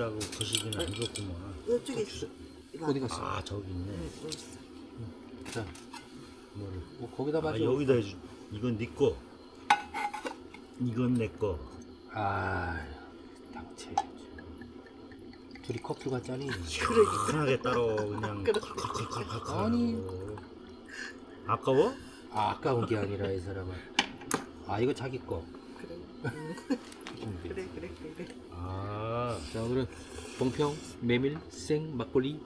라고 거시기는 안 좋구만. 이쪽에 있어. 이거 어디 갔어? 아 저기 있네. 응, 여기 있어. 자, 뭐를? 뭐 거기다 아 마셔. 여기다 해주. 이건 네 거. 이건 내 거. 아, 당체. 둘이 커플. 그러니까. 편하게 따로 그냥. 컬컬컬컬컬. 아니. 아까워? 아, 아까운 게 아니라 이 사람은. 아, 이거 자기 거. 그래. 응, 그래, 그래, 그래. 아 자, 오늘은 봉평 메밀 생 막걸리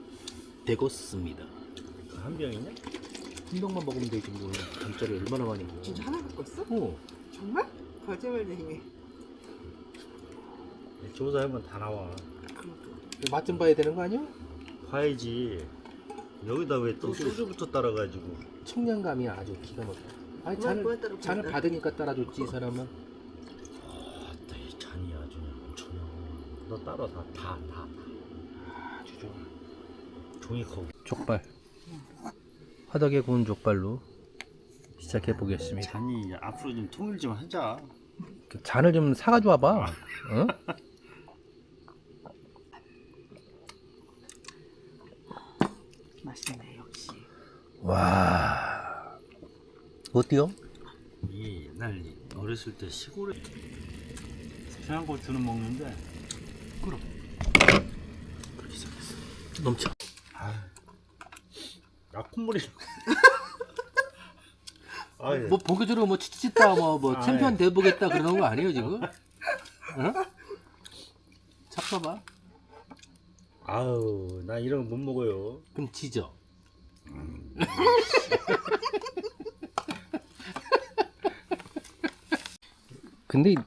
되었습니다. 한 병이냐? 한 병만 먹으면 되지 뭐. 잠자리 얼마나 많이 먹어. 진짜 하나 갖고 있어? 어. 정말? 거짓말쟁이. 조사하면 다 나와. 그러니까. 맛좀 봐야 되는 거 아니야? 봐야지. 여기다 왜또 소주. 소주부터 따라가지고. 청량감이 아주 기가 막혀. 아니 그만, 잔을 그만 따라, 잔을. 받으니까 따라줬지 이 사람은. 아따 이 잔이 아주 그냥 엄청나. 너 따로 다 다 다. 아주 좋아. 종이컵. 족발. 화덕에 구운 족발로 시작해 보겠습니다. 잔이 이제 앞으로 좀 통일 좀 하자. 그 잔을 좀 사가지고 와봐. 어? 맛있네, 역시. 와. 어때요? 이게 옛날 어렸을 때 시골에 태양 고추는 먹는데 끓어. 그렇게 생겼어. 넘쳐. 야 콧물이. 아, 예. 뭐 보기대로 뭐 치치다 뭐뭐 아, 챔피언 예. 돼보겠다 그러는 거 아니에요 지금? 어? 잡숴봐. 아우 나 이런 거 못 먹어요. 그럼 지져. 근데 야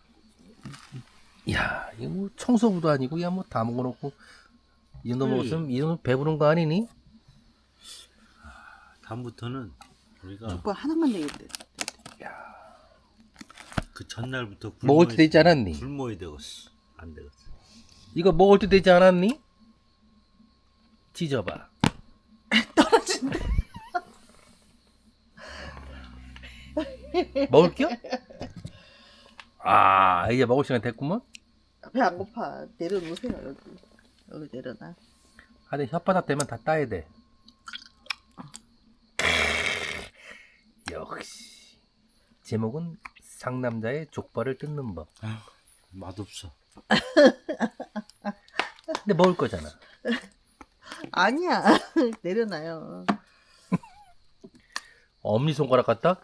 이거 뭐 청소부도 아니고 야 뭐 다 먹어놓고 이 정도 음. 먹었으면 이 정도 배부른 거 아니니? 다음부터는 우리가 족발 하나만 돼. 그 전날부터 먹을 때 되지 않았니? 굶어야 되겠어. 안 되겠어. 이거 먹을 때 되지 않았니? 지져봐. 떨어진다. 먹을게요? 아 이제 먹을 시간 됐구먼. 배 안 고파. 내려놓으세요, 여기. 여기 내려놔. 하여튼 혓바닥 되면 다 따야 돼. 역시 제목은 상남자의 족발을 뜯는 법. 맛없어. 근데 먹을 거잖아. 아니야. 내려놔요. 엄니 손가락 같다?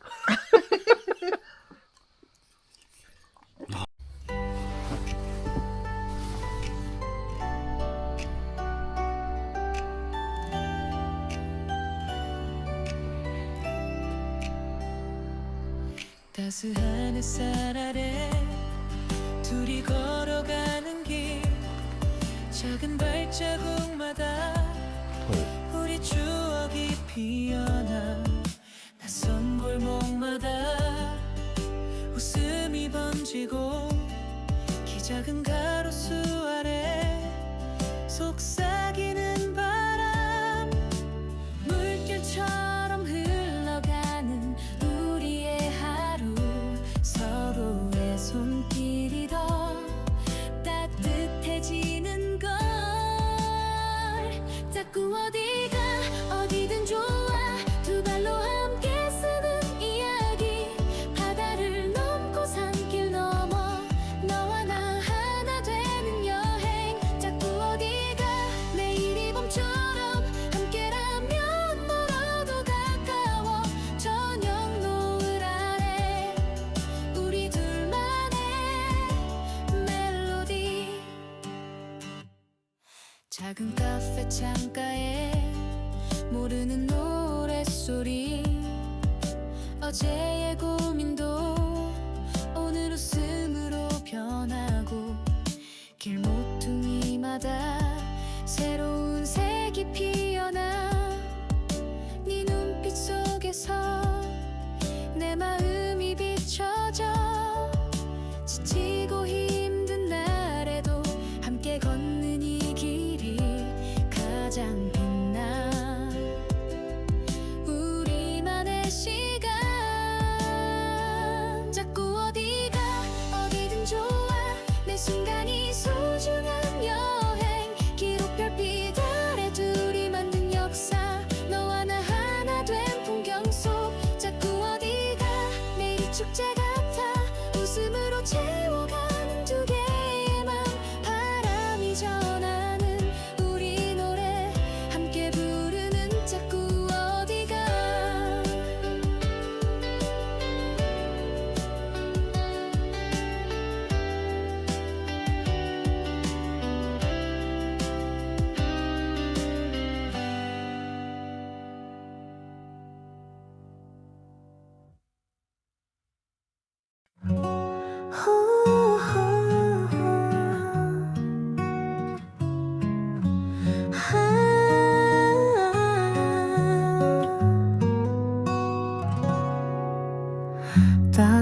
따스한 햇살 아래 둘이 걸어가는 길 작은 발자국마 작은 카페 창가에 모르는 노랫소리. 어제의 고민도 오늘 웃음으로 변하고 길 모퉁이마다 새로운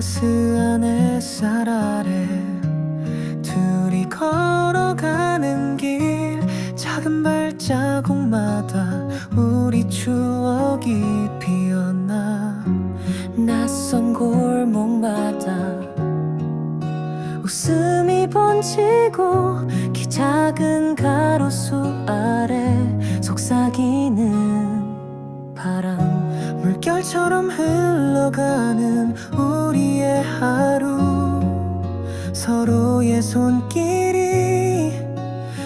따스한 햇살 아래 둘이 걸어가는 길 작은 발자국마다 우리 추억이 피어나. 낯선 골목마다 웃음이 번지고 키 작은 가로수 아래 속삭이는 바람 물결처럼 흘러가는 하루 서로의 손길이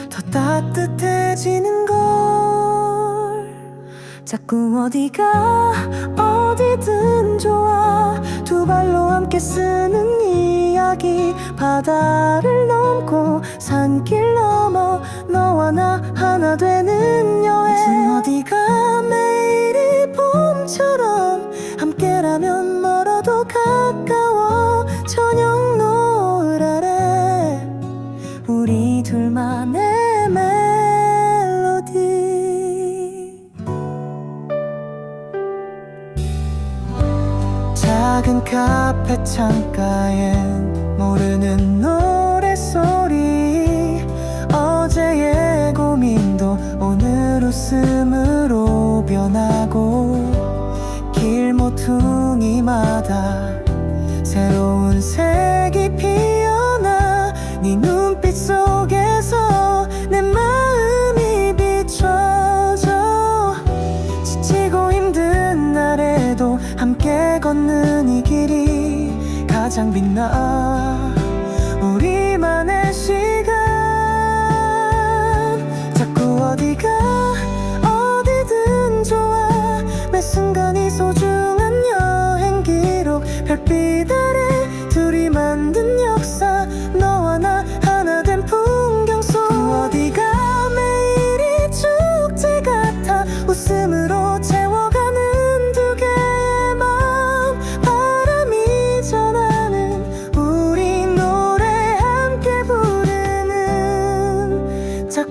더 따뜻해지는 걸. 자꾸 어디가 어디든 좋아. 두 발로 함께 쓰는 이야기. 바다를 넘고 산길 넘어 너와 나 하나 되는 여행. 어디가 매일이 봄처럼 저녁 노을 아래 우리 둘만의 멜로디. 작은 카페 창가엔 모르는 노래 소리. 어제의 고민도 오늘 웃음으로 변하고 길 모퉁이마다 새로운 색이 피어나 네 눈빛 속에서 내 마음이 비춰져. 지치고 힘든 날에도 함께 걷는 이 길이 가장 빛나. 우리만의 시간. 자꾸 어디가 어디든 좋아. 매 순간이 sa